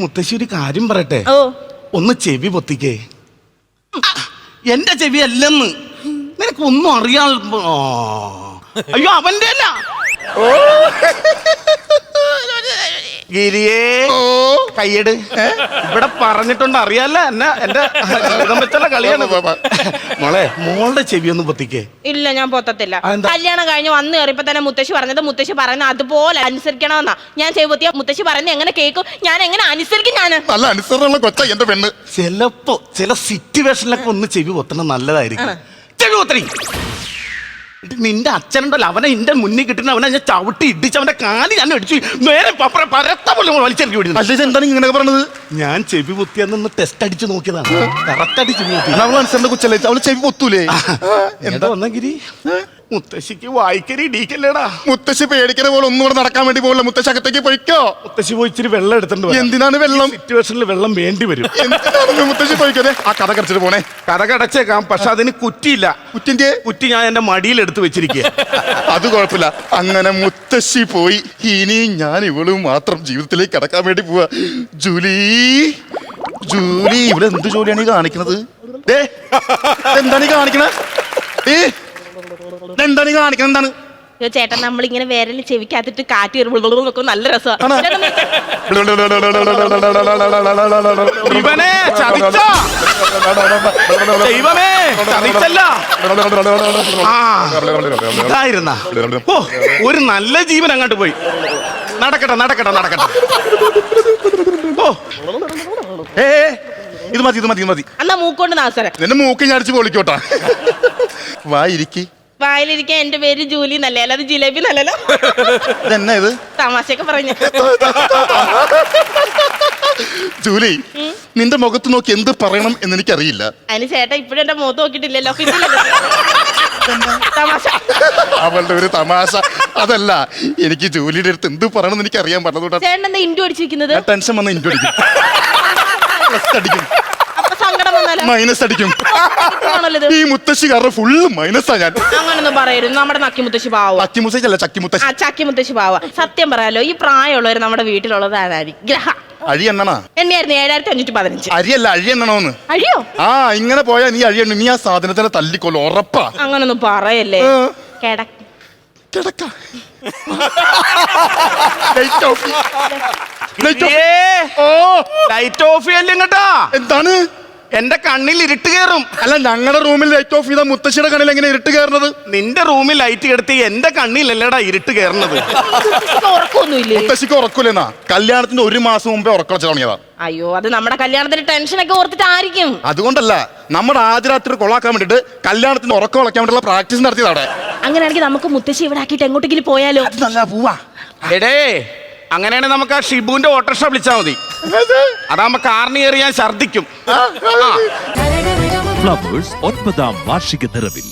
മുത്തശ്ശി ഒരു കാര്യം പറയട്ടെ? ഓ. ഒന്ന് ചെവി പൊത്തിക്കേ. എന്റെ ചെവി അല്ലെന്ന് നിനക്ക് ഒന്നും അറിയാൻ. അയ്യോ അവന്റെ അല്ല ഗിരിയേ. കയ്യട്. ഇവിടെ പറഞ്ഞിട്ടുണ്ട് അറിയാല്ല. എന്നെ എന്റെ ജീവിതം വെച്ചുള്ള കളിയാണ് മോളെ മോളുടെ ചെവി ഒന്ന് പൊത്തിക്കേ. ഇല്ല ഞാൻ പൊത്തത്തില്ല. കല്യാണം കഴിഞ്ഞ് വന്ന് കയറിയപ്പോ തന്നെ മുത്തശ്ശി പറഞ്ഞത് മുത്തശ്ശി പറയുന്ന അതുപോലെ അനുസരിക്കണമെന്നാ. ഞാൻ ചെവി പൊത്തിയ മുത്തശ്ശി പറയുന്നത് എങ്ങനെ കേൾക്കും? ഞാൻ എങ്ങനെ അനുസരിക്കും ഞാൻ നല്ല അനുസരണമുള്ള കൊച്ച എന്റെ പെണ്ണ്. ചിലപ്പോ ചില സിറ്റുവേഷനിലൊക്കെ ഒന്ന് ചെവി പൊത്തണം നല്ലതായിരിക്കും. ചെവി പൊത്തണി. നിന്റെ അച്ഛനുണ്ടല്ലോ അവനെ എന്റെ മുന്നിൽ കിട്ടുന്ന അവനെ ഞാൻ ചവിട്ടി ഇടിച്ച് അവന്റെ കാലി ഞാൻ അടിച്ചു. നേരെ പരത്ത പോലെ വലിച്ചെനിക്ക് വിടുന്നു. എന്താണ് ഇങ്ങനെ പറഞ്ഞത്? ഞാൻ ചെവി പൊത്തിയെന്നൊന്ന് ടെസ്റ്റ് അടിച്ച് നോക്കിയതാണ്. കറക്റ്റ് അടിച്ചു നോക്കി. അവൾ കൊച്ചല്ലേ? അവൾ ചെവി പൊത്തൂലേ? എന്താ വന്നെങ്കിരി മുത്തശ്ശിക്ക് വായിക്കരി ഇടിക്കല്ലേടാ മുത്തശ്ശി പേടിക്കുന്ന പോലെ ഒന്നും കൂടെ നടക്കാൻ വേണ്ടി പോകില്ല മുത്തശ്ശി അകത്തേക്ക് പൊയ്ക്കോ? മുത്തശ്ശി പോയി ഇച്ചിരി വെള്ളം എടുത്തിട്ടുണ്ട് എന്തിനാണ് വെള്ളം? സിറ്റുവേഷനിൽ വെള്ളം വേണ്ടി വരും. എന്തിനാണ് മുത്തശ്ശി പോയിക്കോ ആ കഥ കടച്ചിട്ട് പോണേ. കഥ കടച്ചേക്കാം പക്ഷെ അതിന് കുറ്റിയില്ല. കുറ്റിന്റെ? കുറ്റി ഞാൻ എന്റെ മടിയിൽ എടുത്ത് വെച്ചിരിക്കുക അത് കുഴപ്പമില്ല. അങ്ങനെ മുത്തശ്ശി പോയി. ഇനി ഞാൻ ഇവളും മാത്രം ജീവിതത്തിലേക്ക് കടക്കാൻ വേണ്ടി പോവാ. ജൂലി ജൂലി ഇവിടെ എന്ത് ജോലിയാണ് ഈ കാണിക്കുന്നത് എന്താണ് ഈ കാണിക്കണേ? ഏ എന്താണ് കാണിക്കുന്നത് എന്താണ്? അയ്യോ, ചേട്ടൻ നമ്മളിങ്ങനെ വിരൽ ചെവിക്കകത്തിട്ട് കാറ്റ് നോക്കും നല്ല? രസമാണ് ഇവനെ ചതിച്ചോ? ദൈവമേ ചതിച്ചല്ല? ആ ഇതായിരുന്ന. ഓ ഒരു നല്ല ജീവൻ അങ്ങോട്ട് പോയി. നടക്കട്ടെ നടക്കട്ടെ നടക്കട്ടെ. ഓ. ഏ ഏ, ഇത് മതി ഇത് മതി ഇത് മതി. എന്നാ മൂക്കൊണ്ട് നാസരെ. നിന്റെ മൂക്ക് ഞാൻ അടിച്ച് പൊളിക്കോട്ടാ. വാ ഇരിക്കി. വായിലിരിക്കാൻ എന്റെ പേര് ജൂലി എന്നല്ലേ? അല്ലാതെ ജിലേബി നല്ലല്ലോ ഇതെന്നാ ഇത്? തമാശയൊക്കെ പറഞ്ഞു. ജൂലി നിന്റെ മുഖത്ത് നോക്കി എന്ത് പറയണം എന്ന് എനിക്കറിയില്ല അതിന് ചേട്ടാ ഇപ്പോഴും എന്റെ മുഖത്ത് നോക്കിയിട്ടില്ലല്ലോ? തമാശ. അവളുടെ ഒരു തമാശ. അതല്ല എനിക്ക് ജോലിയുടെ അടുത്ത് എന്ത് പറയണം എന്ന് എനിക്ക് അറിയാൻ പറ്റുന്നു ചേട്ടൻ എന്താ ഇൻഡു അടിച്ചിരിക്കുന്നത്? ടെൻഷൻ വന്ന് ഇന്റു അടിക്കും. അടിക്കും. മൈനസ് അടിക്കും. ഈ മുത്തശ്ശി കാരണം ഫുള്ള് മൈനസാ ഞാൻ. അങ്ങനൊന്നും പറയരുത്. നമ്മുടെ നക്കി മുത്തശ്ശി പാവ. അക്കി മുത്തശ്ശി അല്ല ചക്കി ആ മുത്തശ്ശി ചക്കി മുത്തശ്ശി പാവ. സത്യം പറയാലോ ഈ പ്രായമുള്ളവർ നമ്മുടെ വീട്ടിലുള്ളത് ആരായിരിക്കും ഗ്രഹ. അഴി എണ്ണണാ? എണ്ണയായിരുന്നു ഏഴായിരത്തി അഞ്ഞൂറ്റി പതിനഞ്ച്. അരിയല്ല അഴി എണ്ണണോന്ന്? അഴിയോ ആ ഇങ്ങനെ പോയാ നീ അഴി എണ്ണ. നീ ആ സാധനത്തിനെ തല്ലിക്കൊല്ലും ഉറപ്പാ. അങ്ങനൊന്നും പറയല്ലേ. ആ. കിട. കിടക്ക. Light off. Light off. ഓ. ലൈറ്റ് ഓഫ് ചെയ്യല്ലേ എന്താണ്? എന്റെ കണ്ണിൽ ഇരുട്ട് കയറും. അല്ല ഞങ്ങളുടെ റൂമിൽ ലൈറ്റ് ഓഫ് ചെയ്ത മുത്തശ്ശിയുടെ കണ്ണിൽ എങ്ങനെ ഇരുട്ട് കയറുന്നത്? നിന്റെ റൂമിൽ ലൈറ്റ് കെടുത്തി എന്റെ കണ്ണിലല്ലടാ ഇരുട്ട് കയറുന്നത്. ഉറക്കൊന്നുമില്ലേ മുത്തശ്ശിക്ക് ഉറക്കൂലെന്നാ കല്യാണത്തിന്റെ ഒരു മാസം മുമ്പേ ഉറക്കം തുടങ്ങിയതാ. അയ്യോ അത് നമ്മുടെ കല്യാണത്തിന് ടെൻഷനൊക്കെ ഓർത്തിട്ടായിരിക്കും. അതുകൊണ്ടല്ല നമ്മുടെ ആദ്യ രാത്രി കൊളാക്കാൻ വേണ്ടിട്ട് കല്യാണത്തിന് ഉറക്കം ഉളക്കാൻ വേണ്ടിയുള്ള പ്രാക്ടീസ് നടത്തിയതാണ് അങ്ങനെയാണെങ്കിൽ നമുക്ക് മുത്തശ്ശി ഇവിടെ ആക്കിയിട്ട് എങ്ങോട്ടെങ്കിലും പോയാലോ? അത് നല്ല പൂവാ. എടേ അങ്ങനെയാണെങ്കിൽ നമുക്ക് ആ ഷിബുവിന്റെ ഓട്ടോറിക്ഷ വിളിച്ചാൽ മതി. അതാകുമ്പോ കാറിന് കയറി ഞാൻ ഛർദിക്കും ഫ്ലവേഴ്സ് ഒൻപതാം വാർഷിക നിറവിൽ.